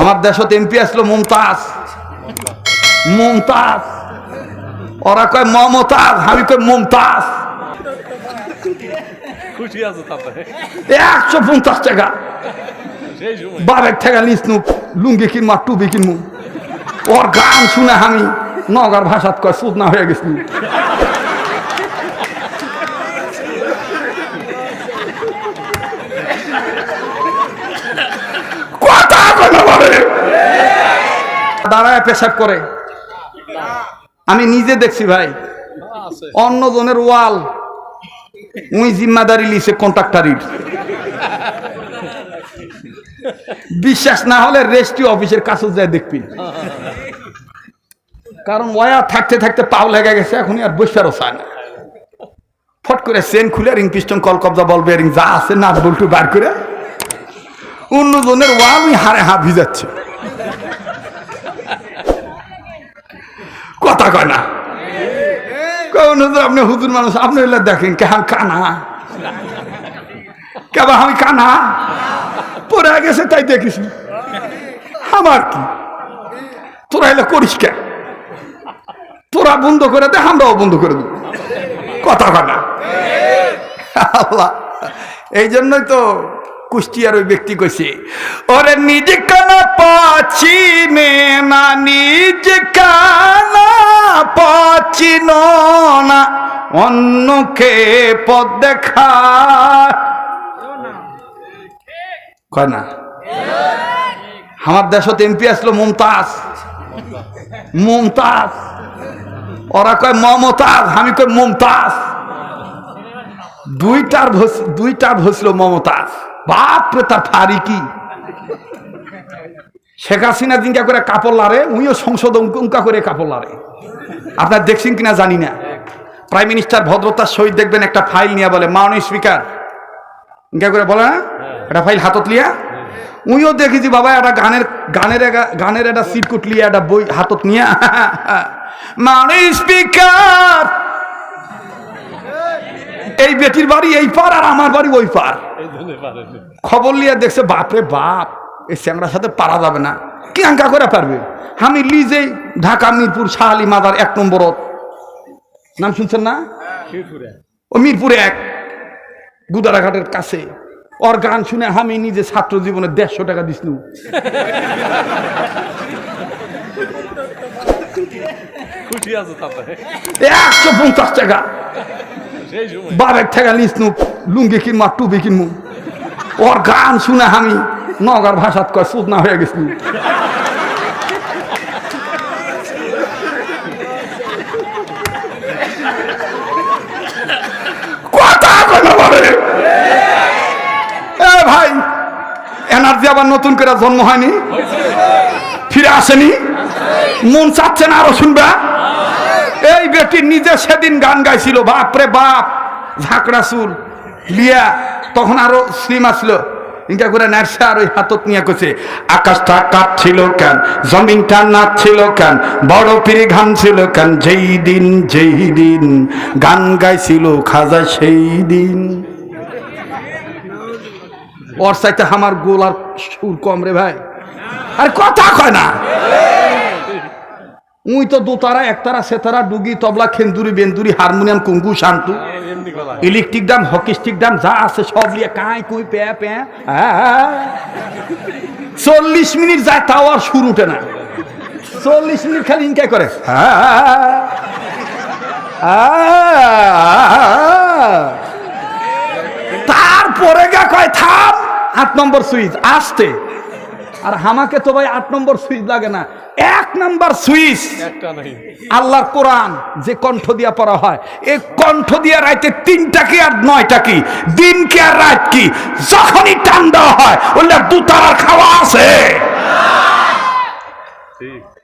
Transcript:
আমার দেশত এমপি আসলো মুমতাজ। মুমতাজ। ওরা কয় মমতাজ আমি কয় মুমতাজ। একশো পঞ্চাশ টাকা। বারেক টাকা লিস নু লুঙ্গি কিনবো আর টুপি কিনবো ওর গান শুনে আমি নগর ভাষাত কয় সুদ না হয়ে গেছি কথা কথা বলে দাঁড়ায় পেশাব করে। আমি নিজে দেখছি ভাই। অন্য জনের ওয়াল উই জিম্মাদারি লিছে কন্ট্রাক্টারির বিশ্বাস না হলে রেস্টি অফিসের কাছে যায় দেখবি। কারণ ওয়া থাকতে থাকতে পাও লেগে গেছে, এখনই আর বসারও চায় না। ফট করে চেন খুলে রিং পিস্টন কল কবজা, বল বেরিং যা আছে, নাট বল্টু বার করে অন্য জনের ওয়াল উই হারে হা ভিজাচ্ছে। কথা কয় না। কোন আপনি হুজুর মানুষ, আপনি হইলে দেখেন কেহান কানা। কেবা আমি কানা? পরে গেছে তাই দেখিস। আমার কি? তোরা এলে করিস কে? তোরা বন্ধ করে দে, আমরাও বন্ধ করে দেব। কথা কানা আল্লাহ, এই জন্যই তো কুষ্টিয়ার ওই ব্যক্তি কইছে, ওরে নিজে কানা পাচ্ছি নে না নিজে কানা পাচ্ছি না, অন্যকে পদ দেখা। কয় না? আমার দেশত এমপি আসলো মুমতাজ। মুমতাজ। ওরা কয় মমতাজ, আমি কয় মুমতাজ। দুইটার দুইটার ভসলো মমতাজ। বাপরে তার ফারি কি? শেখ হাসিনা দিনকা করে কাপড় লারে উইও সংসদ উঙ্কা করে কাপড় লারে আপনার দেখছেন কিনা জানি না। প্রাইম মিনিস্টার ভদ্রতার সহিত দেখবেন একটা ফাইল নিয়ে বলে মাননীয় স্পিকার ইনকা করে বলে না? একটা ফাইল হাতত লিয়া। উইও দেখেছি বাবা একটা গানের গানের গানের একটা সিটকুট লিয়া একটা বই হাতত নিয়া। মাননীয় স্পিকার এই বেটির বাড়ি এই পার আর আমার বাড়ি ওই পার খবর লিয়া দেখছে বাপরে বাপ! এই স্যাংরার সাথে পারা যাবে না। কি আঙ্কা করে পারবে? আমি লিজেই ঢাকা মিরপুর শাহালি মাদার এক নম্বরত নাম শুনছেন না? ও মিরপুরে এক। গুদারাঘাটের কাছে। ওর গান শুনে আমি নিজে ছাত্র জীবনে দেড়শো টাকা তারপরে একশো পঞ্চাশ টাকা। বারেক টাকা লিসনু লুঙ্গি কিনবো টুপি কিনবো ওর গান শুনে আমি নগার ভাষাত কয়, সুদ না হয়ে এ ভাই, এনার্জি আবার নতুন করে জন্ম হয়নি। ফিরে আসেনি। মন চাচ্ছে না আরও শুনবা। এই বেটি নিজে সেদিন গান গাইছিল বাপ রে বাপ, ঝাঁকড়া চুল, লিয়া, তখন আরও স্লিম আসলো। ইনকা করে নার্সে আর ওই হাতত নিয়ে কছে আকাশটা কাঁপছিল কেন, জমিনটা নাচছিল কেন, বড় পিড়ি গান ছিল কেন, যেই দিন যেই দিন, গান গাইছিল খাজা সেই দিন। ওর সাইতে আমার গোল আর সুর কম রে ভাই। আর কথা কয় না। উই তো দোতারা একতারা সেতারা ডুগি তবলা খেন্দুরি বেন্দুরি হারমোনিয়াম কুঙ্গু শান্তু। গলা ইলেকট্রিক ডাম হকি স্টিক দাম যা আছে সব লিয়ে কাঁই কুই পে পে চল্লিশ মিনিট যায় তাও আর সুর উঠে না। চল্লিশ মিনিট খালি ইনকাই করে। তারপরে গা কয় থাম আট নম্বর সুইচ আসতে। আর হামাকে তো ভাই আট নম্বর সুইচ লাগে না। এক নম্বর সুইচ। আল্লাহর কোরআন যে কণ্ঠ দিয়া পড়া হয় এই কণ্ঠ দিয়া রাইতে তিনটা কি আর নয়টা কি? দিন কি আর রাত কি? যখনই টান দেওয়া হয় ওগুলা দুতারার খাওয়া আছে। ঠিক।